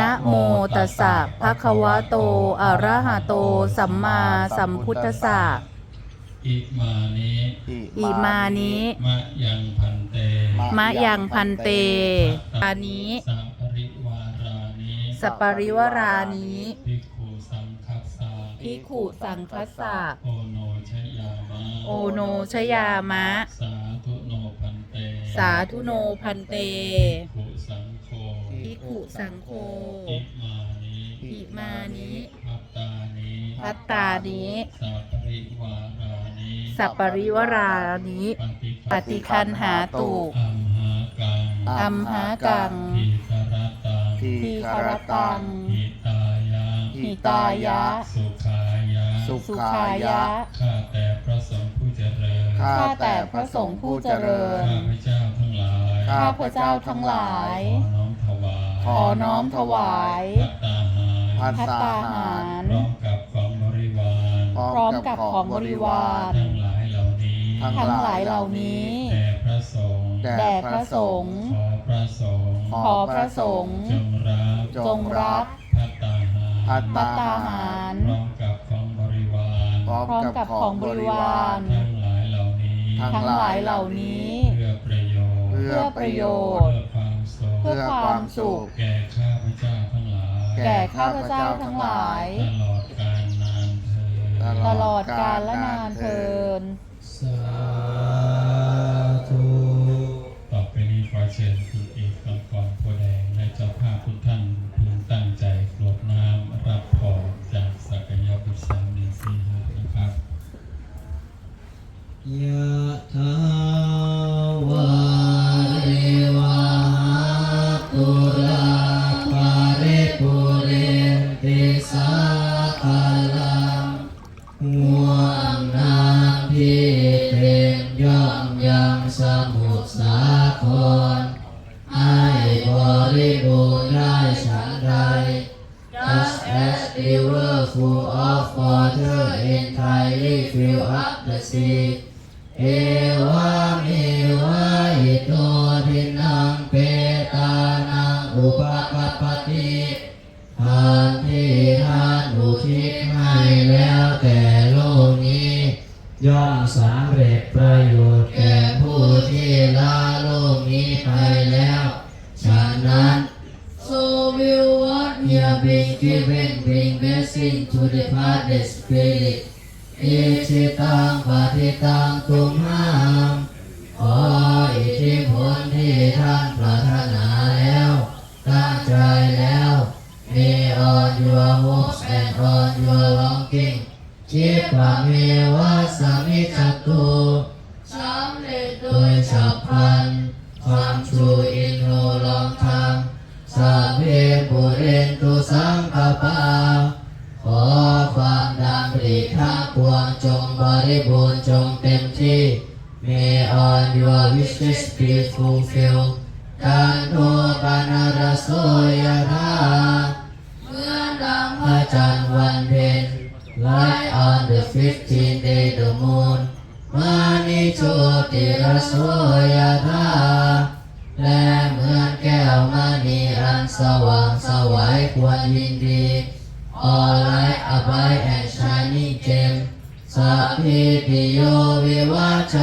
นะโมตัสสะภะคะวะโต อะระหะโต สัมมาสัมพุทธัสสะ อิมานิอิมานิมะยังพันเตมะยังพันเต อานิสัปริวารานิสปปริวรานิภิกขุสังคัสสะพิกขุสังคัสสะ โอโนชยามะโอโนชยามะ สาธุโนพันเตสาธุโนพันเตภิกขุสังโฆ พิกขุสังโฆอิมานิอิมานิพัตตานิพัตตานิสัปริวารานิสัปปริวรานิปฏิคันหาตุอัมหากังอัมหากังทีครตังทีคารตังหิตายะหิตายะ สุขายะ สุสุขายะ ข้าแต่พระสงฆ์ผู้เจริญ ข้าข้าแต่พระสงฆ์ผู้เจริญ ข้าพระเจ้าทั้งหลาย ข้าข้าพระเจ้าทั้งหลายข อน้อมถวายขอน้อมถวายพัตตาหารพัตพัตตาหาร พร้อมกับของบริวารพร้อมกับของบริวารทั้งหลายเหล่านี้ทั้งทั้งหลายเหล่านี้แด่พระสงฆ์แด่แด่พระสงฆ์ขอพระสงฆ์ขอพระสงฆ์จงรับจงรับพัตตาหารพัตพัตตาหารพร้อมกับของบริวารพร้อมพร้อมกับของบริวารทั้งหลายเหล่านี้ทั้งหลายเหล่านี้ เพื่อประโยชน์เพื่อประโยชน์เพื่อความสุขเพื่อความสุข แก่ข้าพเจ้าทั้งหลายแก่ข้าพเจ้าทั้งหลาย ตลอดกาลนานเธอญตลอดกาลและนานเทินสาธุต่อไปนี้ขอเชิญคุณเอกมังกรโพธิ์แดงและเจ้าภาพทุกท่าน ห่วงน้ำที่เป็นย่อมยังสมุทรสาคร ให้บริบูรณ์ได้ฉันใด Just as the river full of water entirely fill up the sea เ giving bring blessing to the Father Spirit อิชิตังปฏิตังตุมหังขออิทธิพลที่ท่านปรารถนาแล้ว ตั้งใจแล้ว มีออนยัววกแอนออนยัวลองกิ้งชิปะเมวาสมิจตุ ขอความดำริทั้งปวงจงบริบูรณ์จงเต็มที่ May all your wishes be fulfilled การโทปนารโสยธาเมื่อดังพระจันทร์วันเพ็ญ Light on the fifteenth day the moon มานิโชติรโสยธา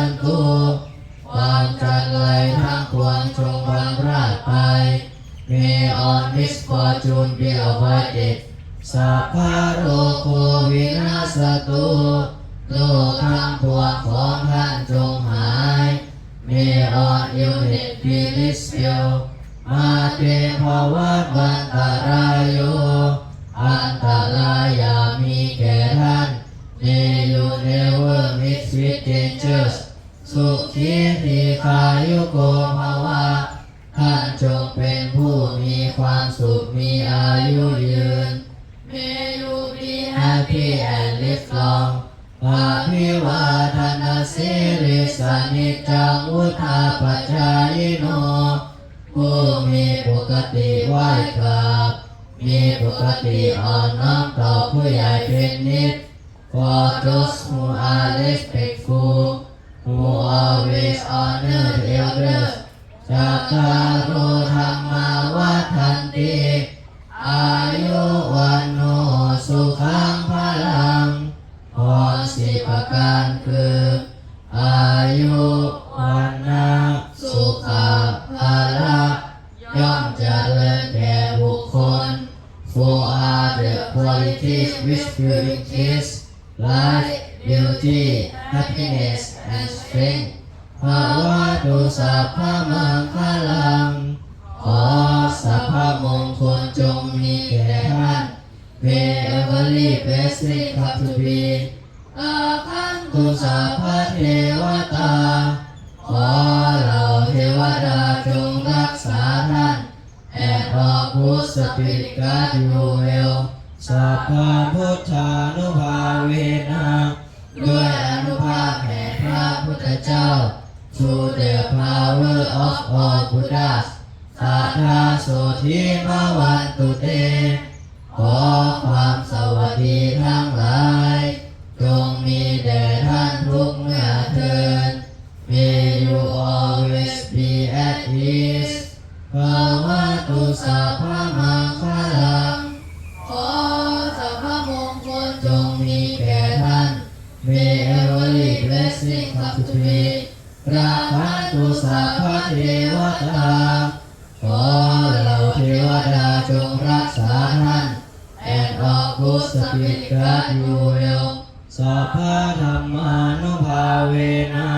นตุความจันไรทั้งปวงจงบังราดไป May all misfortune be avoided สัพพะโรโควินาสตุโลกทั้งปวงของท่านจงหาย May all illness be dispelled มาเตภวัตวันตรายโยอันตรายามีแก่ท่าน May you never meet with dangers สุ สุขีทีขายุโกภาวะท่านจงเป็นผู้มีความสุขมีอายุยืน May you be happy and live long ภาพิวาทนาสิริสานิจจังวุธาปัจจายโนผู้มีปกติไหว้กราบมีปกติอ่อนน้อมต่อผู้ใหญ่เป็นนิด For those who are respectful who always honor the elders จักตาโรธรรมาวัฏันติอายุวันโนสุขังพลังพรสิบประการคืออา and strength. ภาวะตุสัพพะมังคลัง ขอสัพพะมงคลจงมีแก่ท่าน May every blessing come to be อาคันตุสัพพะเทวตา ขอเหล่าเทวดาจงรักษาท่าน and all good spirit guard you well สัพพะพุทธานุภาเวนะด้วยอนุภาพแห่ง พระพุทธเจ้า Through the power of all Buddhas สัทธาโสธิภาวันตุเต ขอความสวัสดีทั้งหลาย จงมีแด่ท่านทุกเมื่อเทิน May you always be at ease ภาวะตุสัพพะมังคลังขอสัพพะมงคลจงมีแก่ every blessing come to me ราคันตุสัพพะเทวตาขอเหล่าเทวดาจงรักษาท่าน and all good spirit guard you well สัพพะธรรมานุภาเวนะ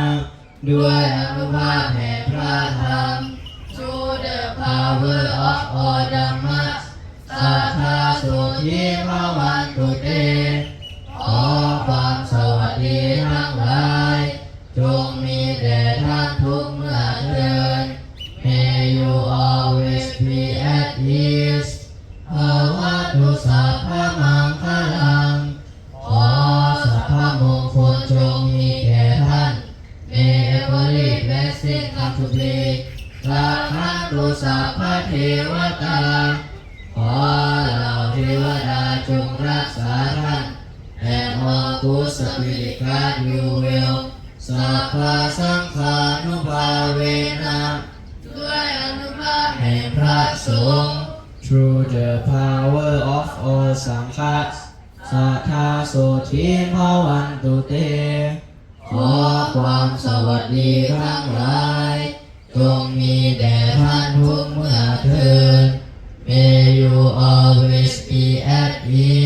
ด้วยอนุภาพแห่งพระธรรม Through the power of all Dhammas สัทธาสุขีภาวันตุเต จงมีแด่ท่านทุกเมื่อเทิน May you always be at ease ภาวะตุสัพพมังคลัง ขอสัพพมงคลจงมีแก่ท่าน May every blessing come to be ราคันตุสัพพเทวตา ขอเหล่าเทวดาจงรักษาท่าน and all good spirit God you well สัพพะสังฆานุภาเวนะด้วยอนุภาพแห่งพระสงฆ์ Through the power of all sanghas สัทธาโสธิภาวันตุเต ขอความสวัสดีทั้งหลายจงมีแด่ท่านทุกเมื่อเทิน May you always be at ease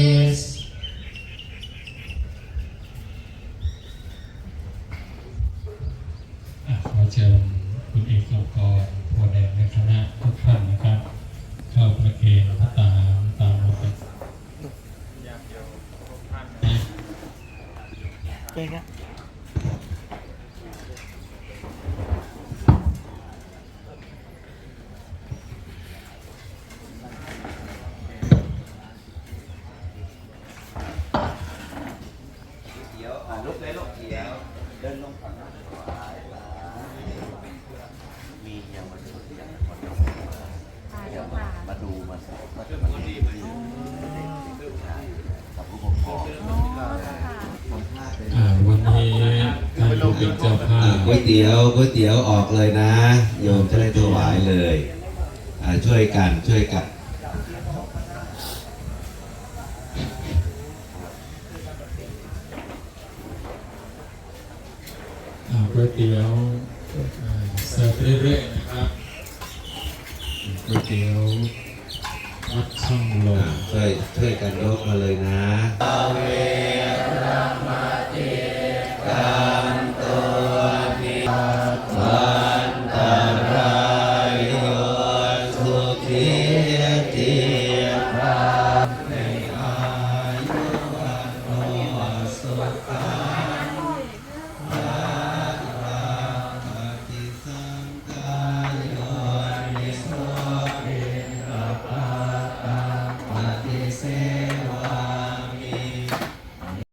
เขียวอ่าลุกเลยลูกเขียวเดินลงฝั่งนั้นมียังมาดูยังมาดูยังมามาดูมามาดูมาดี มากับผู้ปกครองคนพลาดไปอ่าวันนี้ท่านผู้เป็นเจ้าภาอ่าพ ก๋วยเตี๋ยวก๋วยเตี๋ยวออกเลยนะ โยมจะได้ถวายเลยอ่าช่วยกันช่วยกันอ่าก๋วยเตี๋ยวอ่าเสิร์ฟเรื่อยๆนะครับก๋วยเตี๋ยว วัดช่องลมช่วยช่วยกันยกมาเลยนะเวรมาติกันตัวนิพพา